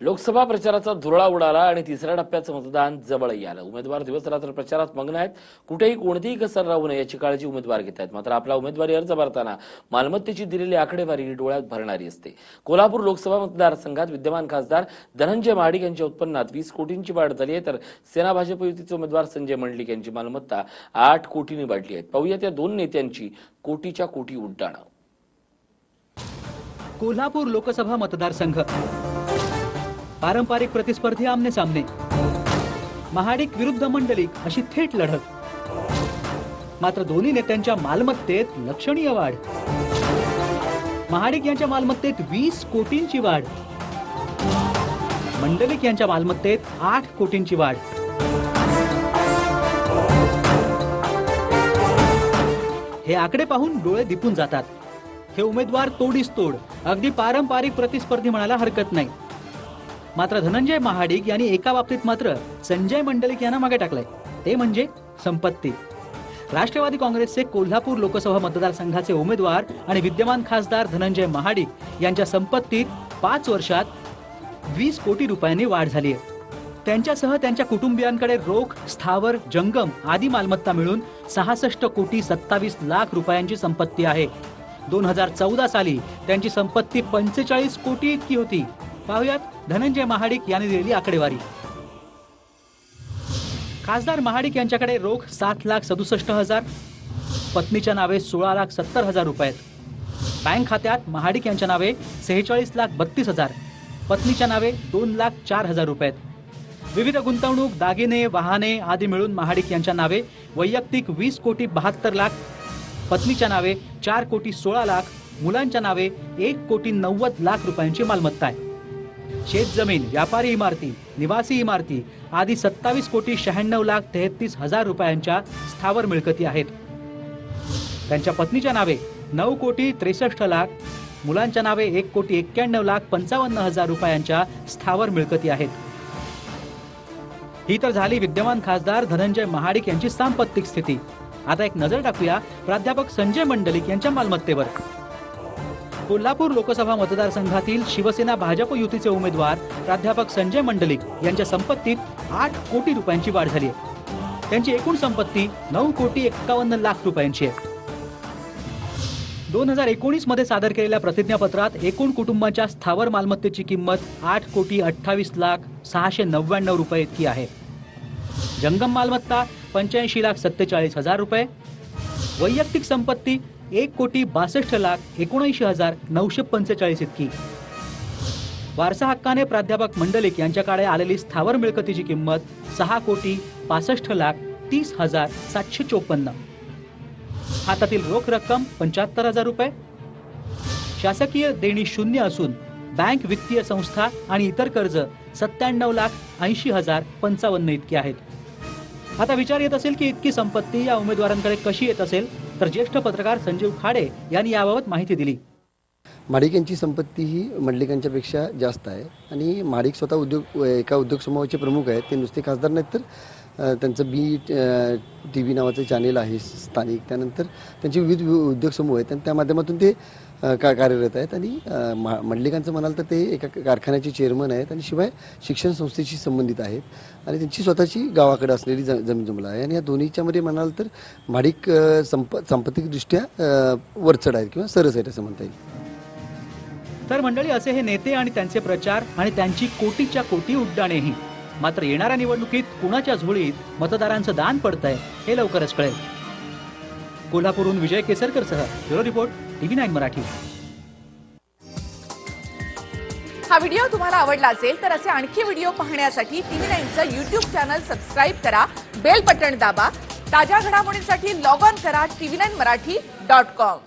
लोकसभा प्रचाराचा धुरळा उडाला आणि तिसऱ्या टप्प्याचं मतदान जवळही आलं. उमेदवार दिवस रात्र प्रचारात मग्न आहेत. कुठेही कोणतीही कसर राहू नये याची काळजी उमेदवार घेत आहेत. मात्र आपला उमेदवारी अर्ज भरताना मालमत्तेची दिलेली आकडेवारी डोळ्यात भरणारी असते. कोल्हापूर लोकसभा मतदारसंघात विद्यमान खासदार धनंजय महाडिक यांच्या उत्पन्नात वीस कोटींची वाढ झाली आहे. तर सेना भाजप युतीचे उमेदवार संजय मंडलिक यांची मालमत्ता आठ कोटींनी वाढली आहे. पाहूया त्या दोन नेत्यांची कोटीच्या कोटी उड्डाणं. कोल्हापूर लोकसभा मतदारसंघ पारंपरिक प्रतिस्पर्धी आमने सामने. महाडिक विरुद्ध मंडलिक अशी थेट लढत. मात्र दोन्ही नेत्यांच्या मालमत्तेत लक्षणीय वाढ. महाडिक यांच्या मालमत्तेत वीस कोटींची वाढ. मंडलिक यांच्या मालमत्तेत आठ कोटींची वाढ. हे आकडे पाहून डोळे दिपून जातात. हे उमेदवार तोडीस तोड. अगदी पारंपरिक प्रतिस्पर्धी म्हणायला हरकत नाही. मात्र धनंजय महाडिक यांनी एका बाबतीत मात्र संजय मंडलिक यांना मागे टाकलंय. ते म्हणजे संपत्ती. राष्ट्रवादी काँग्रेसचे कोल्हापूर लोकसभा मतदारसंघाचे उमेदवार आणि विद्यमान खासदार धनंजय महाडिक यांच्या संपत्तीत पाच वर्षात वीस कोटी रुपयांनी वाढ झाली आहे. त्यांच्यासह त्यांच्या कुटुंबियांकडे रोख स्थावर जंगम आदी मालमत्ता मिळून सहासष्ट कोटी सत्तावीस लाख रुपयांची संपत्ती आहे. दोन हजार चौदा साली त्यांची संपत्ती पंचेचाळीस कोटी इतकी होती. पाहुयात धनंजय महाडिक यांनी दिलेली आकडेवारी. खासदार महाडिक यांच्याकडे रोख सात लाख सदुसष्ट हजार पत्नीच्या नावे सोळा लाख सत्तर हजार रुपये आहेत. बँक खात्यात महाडिक यांच्या नावे सेहेचाळीस लाख बत्तीस हजार पत्नीच्या नावे दोन लाख चार हजार रुपये आहेत. विविध गुंतवणूक दागिने वाहने आदी मिळून महाडिक यांच्या नावे वैयक्तिक वीस कोटी बहात्तर लाख पत्नीच्या नावे चार कोटी सोळा लाख मुलांच्या नावे एक कोटी नव्वद लाख रुपयांची मालमत्ता आहे. शेत जमीन व्यापारी इमारती निवासी इमारती आदी सत्तावीस कोटी शहाण्णव लाख तेहतीस हजार रुपयांच्या स्थावर मिळकती आहेत. त्यांच्या पत्नीच्या नावे नऊ कोटी त्रेसष्ट लाख मुलांच्या नावे एक कोटी एक्क्याण्णव लाख पंचावन्न हजार रुपयांच्या स्थावर मिळकती आहेत. ही तर झाली विद्यमान खासदार धनंजय महाडिक यांची सांपत्तिक स्थिती. आता एक नजर टाकूया प्राध्यापक संजय मंडलिक यांच्या मालमत्तेवर. कोल्हापूर लोकसभा मतदारसंघातील शिवसेना भाजप युतीचे उमेदवार प्राध्यापक संजय मंडलिक यांच्या संपत्तीत आठ कोटी रुपयांची वाढ झाली आहे. त्यांची एकूण संपत्ती नऊ कोटी एक्कावन्न लाख रुपयांची आहे. दोन हजार एकोणीसमध्ये सादर केलेल्या प्रतिज्ञापत्रात एकूण कुटुंबाच्या स्थावर मालमत्तेची किंमत आठ कोटी अठ्ठावीस लाख सहाशे नव्याण्णव रुपये इतकी आहे. जंगम मालमत्ता पंच्याऐंशी लाख सत्तेचाळीस हजार रुपये. वैयक्तिक संपत्ती एक कोटी बासष्ट लाख एकोणऐंशी हजार नऊशे पंचेचाळीस इतकी. वारसा हक्काने प्राध्यापक मंडलिक यांच्याकडे आलेली स्थावर मिळकतीची किंमत सहा कोटी पासष्ट लाख तीस हजार सातशे चोपन्न. हातातील रोख रक्कम पंच्याहत्तर हजार रुपये. शासकीय देणी शून्य असून बँक वित्तीय संस्था आणि इतर कर्ज सत्त्याण्णव लाख ऐंशी हजार पंचावन्न इतकी आहेत. आता विचार येत असेल की इतकी संपत्ती या उमेदवारांकडे कशी येत असेल? तर ज्येष्ठ पत्रकार संजीव खाडे यांनी याबाबत माहिती दिली. महाडिक यांची संपत्ती ही मंडलिकांच्यापेक्षा जास्त आहे. आणि माडिक स्वतः उद्योग एका उद्योग समूहाचे प्रमुख आहेत. ते नुसते खासदार नाहीत तर त्यांचं बी टी व्ही नावाचं चॅनेल आहे स्थानिक. त्यानंतर त्यांचे विविध उद्योग समूह आहेत आणि त्या माध्यमातून ते का कार्यरत आहेत आणि मंडलिकांचं म्हणाल तर ते एका कारखान्याचे चेअरमन आहेत आणि शिवाय शिक्षण संस्थेशी संबंधित आहेत. आणि त्यांची स्वतःची गावाकडे असलेली ज जमीन जमला आहे. आणि या दोन्हीच्यामध्ये म्हणाल तर भाडिक संप सांपत्तिकदृष्ट्या वरचढ आहेत किंवा सरस आहेत असं म्हणता येईल. तर मंडळी असे हे नेते आणि त्यांचे प्रचार आणि त्यांची कोटीच्या कोटी उड्डाणेही मात्र येणाऱ्या निवडणुकीत कुणाच्या झोळीत मतदारांचं दान पडतंय हे लवकरच कळेल. कोल्हापूरहून विजय केसरकर सह bureau report TV nine Marathi. हा व्हिडिओ तुम्हाला आवडला असेल तर असे आणखी व्हिडिओ पाहण्यासाठी टीव्ही नाईनचं युट्यूब चॅनल सबस्क्राईब करा बेल बटन दाबा ताज्या घडामोडींसाठी लॉग ऑन करा TV nine Marathi dot com.